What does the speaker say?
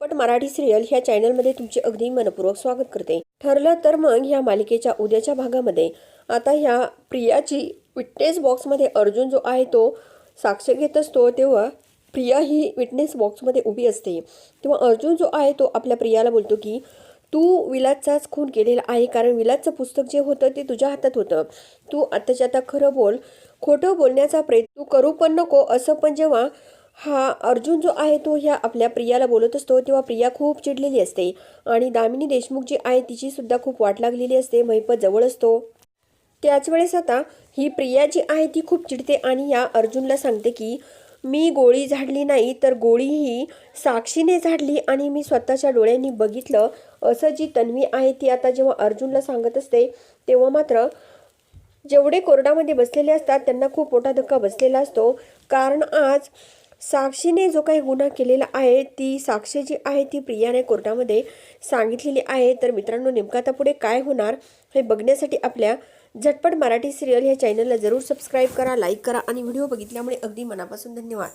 पण मराठी सिरियल ह्या चॅनलमध्ये तुमचे अगदी मनपूर्वक स्वागत करते. ठरलं तर मग ह्या मालिकेच्या उद्याच्या भागामध्ये. आता ह्या प्रियाची विटनेस बॉक्समध्ये अर्जुन जो आहे तो साक्ष घेत असतो तेव्हा प्रिया ही विटनेस बॉक्समध्ये उभी असते. तेव्हा अर्जुन जो आहे तो आपल्या प्रियाला बोलतो की तू विलासचाच खून केलेला आहे कारण विलासचं पुस्तक जे होतं ते तुझ्या हातात होतं. तू आत्ताच्या आता खरं बोल. खोटं बोलण्याचा प्रयत्न तू करू पण नको. असं पण जेव्हा हा अर्जुन जो आहे तो ह्या आपल्या प्रियाला बोलत असतो तेव्हा प्रिया खूप चिडलेली असते. आणि दामिनी देशमुख जी आहे तिची सुद्धा खूप वाट लागलेली असते महिपत जवळ असतो. त्याच वेळेस आता ही प्रिया जी आहे ती खूप चिडते आणि या अर्जुनला सांगते की मी गोळी झाडली नाही तर गोळी ही साक्षीने झाडली आणि मी स्वतःच्या डोळ्यांनी बघितलं. असं जी तन्वी आहे ती आता जेव्हा अर्जुनला सांगत असते तेव्हा मात्र जेवढे कोरडामध्ये बसलेले असतात त्यांना खूप मोठा धक्का बसलेला असतो. कारण आज साक्षीने जो काही गुन्हा केलेला आहे ती साक्ष जी आहे ती प्रियाने कोर्टामध्ये सांगितलेली आहे. तर मित्रांनो नेमकं आता पुढे काय होणार हे बघण्यासाठी आपल्या झटपट मराठी सिरियल ह्या चॅनलला जरूर सबस्क्राईब करा लाईक करा आणि व्हिडिओ बघितल्यामुळे अगदी मनापासून धन्यवाद.